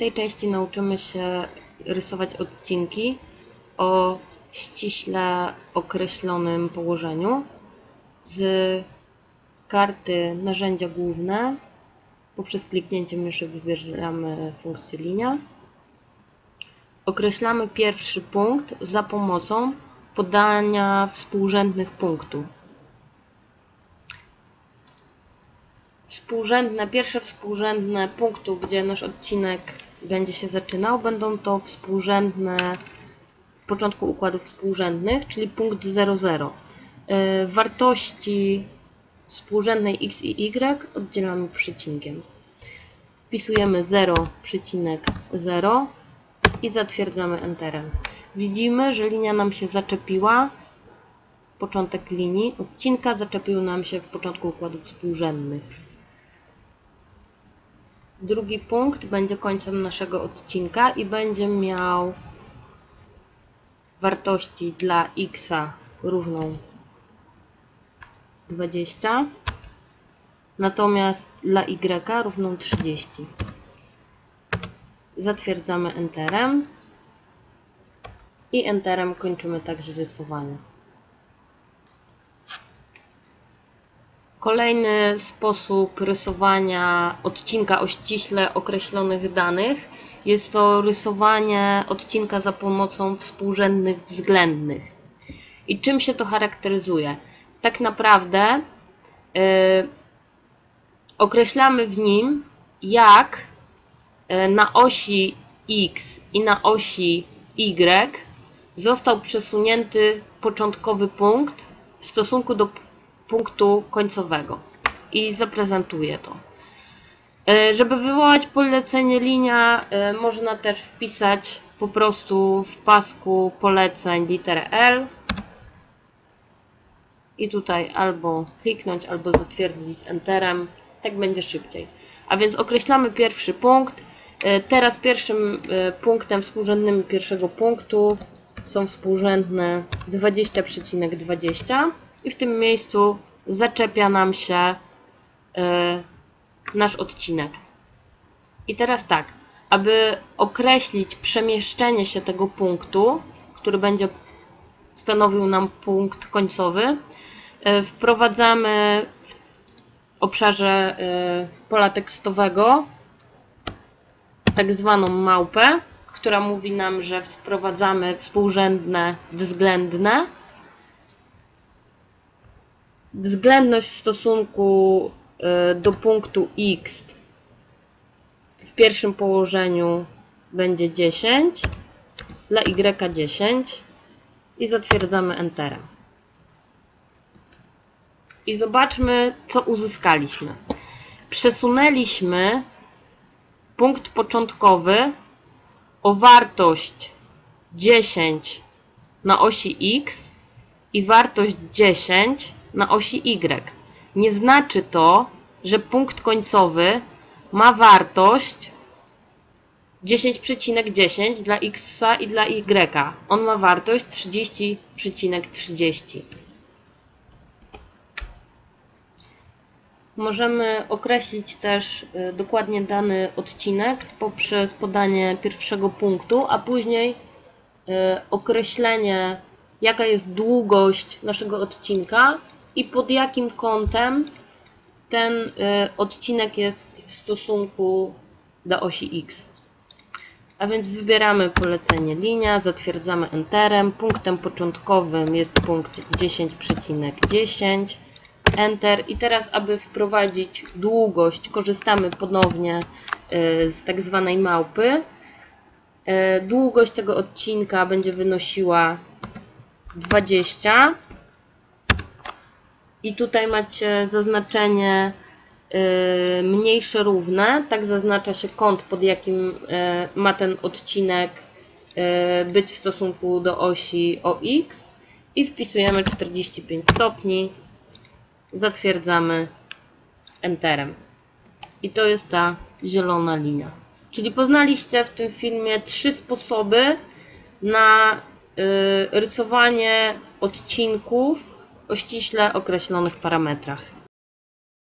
tej części nauczymy się rysować odcinki o ściśle określonym położeniu z karty narzędzia główne. Poprzez kliknięcie myszy wybieramy funkcję linia. Określamy pierwszy punkt za pomocą podania współrzędnych punktów. Współrzędne, pierwsze współrzędne punktu, gdzie nasz odcinek będzie się zaczynał, będą to współrzędne początku układów współrzędnych, czyli punkt 00. Yy, Wartości współrzędnej x i y oddzielamy przecinkiem. Wpisujemy 0,0 i zatwierdzamy Enterem. Widzimy, że linia nam się zaczepiła, początek linii odcinka zaczepił nam się w początku układów współrzędnych. Drugi punkt będzie końcem naszego odcinka i będzie miał wartości dla x równą 20, natomiast dla y równą 30. Zatwierdzamy Enterem i Enterem kończymy także rysowanie. Kolejny sposób rysowania odcinka o ściśle określonych danych jest to rysowanie odcinka za pomocą współrzędnych względnych. I czym się to charakteryzuje? Tak naprawdę yy, określamy w nim, jak yy, na osi x i na osi y został przesunięty początkowy punkt w stosunku do punktu końcowego i zaprezentuję to. E, żeby wywołać polecenie linia, e, można też wpisać po prostu w pasku poleceń literę L i tutaj albo kliknąć, albo zatwierdzić Enterem. Tak będzie szybciej. A więc określamy pierwszy punkt. E, teraz pierwszym punktem współrzędnym pierwszego punktu są współrzędne 20,20 ,20 i w tym miejscu zaczepia nam się yy, nasz odcinek. I teraz tak, aby określić przemieszczenie się tego punktu, który będzie stanowił nam punkt końcowy, yy, wprowadzamy w obszarze yy, pola tekstowego tak zwaną małpę, która mówi nam, że wprowadzamy współrzędne względne względność w stosunku e, do punktu x w pierwszym położeniu będzie 10, dla y 10 i zatwierdzamy Enterem. I zobaczmy, co uzyskaliśmy. Przesunęliśmy punkt początkowy o wartość 10 na osi x i wartość 10 na osi Y. Nie znaczy to, że punkt końcowy ma wartość 10,10 ,10 dla x i dla y. On ma wartość 30,30. ,30. Możemy określić też y, dokładnie dany odcinek poprzez podanie pierwszego punktu, a później y, określenie jaka jest długość naszego odcinka i pod jakim kątem ten y, odcinek jest w stosunku do osi X. A więc wybieramy polecenie linia, zatwierdzamy Enterem. Punktem początkowym jest punkt 10,10. ,10. Enter. I teraz, aby wprowadzić długość, korzystamy ponownie y, z tak zwanej małpy. Y, długość tego odcinka będzie wynosiła 20 i tutaj macie zaznaczenie y, mniejsze równe, tak zaznacza się kąt, pod jakim y, ma ten odcinek y, być w stosunku do osi OX i wpisujemy 45 stopni, zatwierdzamy Enterem. I to jest ta zielona linia. Czyli poznaliście w tym filmie trzy sposoby na rysowanie odcinków o ściśle określonych parametrach.